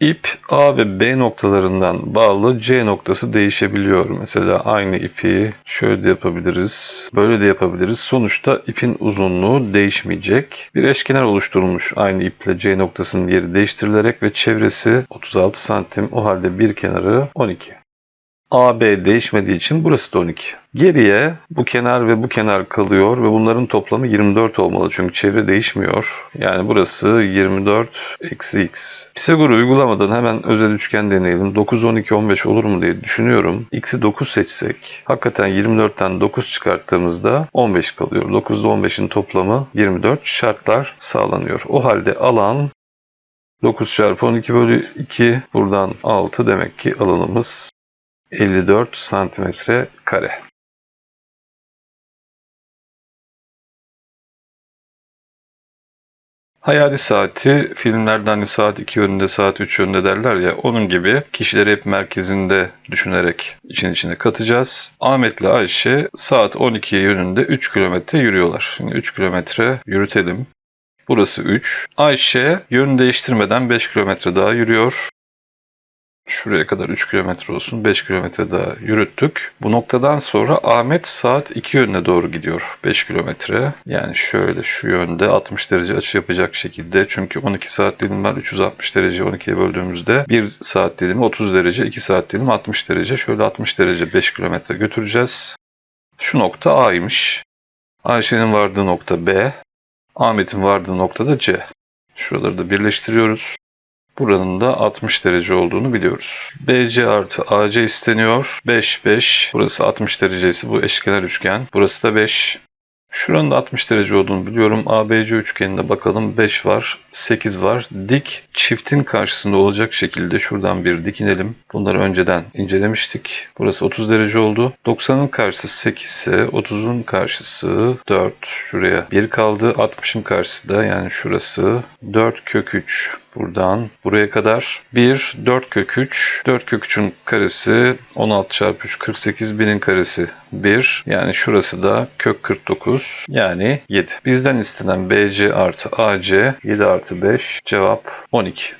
İp A ve B noktalarından bağlı C noktası değişebiliyor. Mesela aynı ipi şöyle de yapabiliriz, böyle de yapabiliriz. Sonuçta ipin uzunluğu değişmeyecek. Bir eşkenar oluşturulmuş aynı iple C noktasının yeri değiştirilerek ve çevresi 36 santim. O halde bir kenarı 12. AB değişmediği için burası da 12. Geriye bu kenar ve bu kenar kalıyor ve bunların toplamı 24 olmalı çünkü çevre değişmiyor. Yani burası 24 eksi x. Pisagor'u uygulamadan hemen özel üçgen deneyelim. 9, 12, 15 olur mu diye düşünüyorum. X'i 9 seçsek hakikaten 24'ten 9 çıkarttığımızda 15 kalıyor. 9 ile 15'in toplamı 24 şartlar sağlanıyor. O halde alan 9 çarpı 12 bölü 2 buradan 6 demek ki alanımız 54 santimetre kare. Hayali saati filmlerde hani saat 2 yönünde saat 3 yönünde derler ya onun gibi kişileri hep merkezinde düşünerek için içine katacağız. Ahmet'le Ayşe saat 12 yönünde 3 kilometre yürüyorlar. Şimdi 3 kilometre yürütelim. Burası 3. Ayşe yön değiştirmeden 5 kilometre daha yürüyor. Şuraya kadar 3 kilometre olsun. 5 kilometre daha yürüttük. Bu noktadan sonra Ahmet saat 2 yönüne doğru gidiyor. 5 kilometre. Yani şöyle şu yönde 60 derece açı yapacak şekilde. Çünkü 12 saat dilim var. 360 derece 12'ye böldüğümüzde 1 saat dilimi 30 derece, 2 saat dilimi 60 derece. Şöyle 60 derece 5 kilometre götüreceğiz. Şu nokta A'ymış. Ayşe'nin vardığı nokta B. Ahmet'in vardığı nokta da C. Şuraları da birleştiriyoruz. Buranın da 60 derece olduğunu biliyoruz. BC artı AC isteniyor. 5, 5. Burası 60 derecesi bu eşkenar üçgen. Burası da 5. Şuranın da 60 derece olduğunu biliyorum. ABC üçgenine bakalım. 5 var, 8 var. Dik çiftin karşısında olacak şekilde şuradan bir dik inelim. Bunları önceden incelemiştik. Burası 30 derece oldu. 90'ın karşısı 8 ise 30'un karşısı 4. Şuraya 1 kaldı. 60'ın karşısı da yani şurası 4 kök 3 buradan buraya kadar 1 4 kök 3 4 kök 3'ün karesi 16 çarpı 3 48 1'in karesi 1 yani şurası da kök 49 yani 7. Bizden istenen BC artı AC 7 artı 5 cevap 12.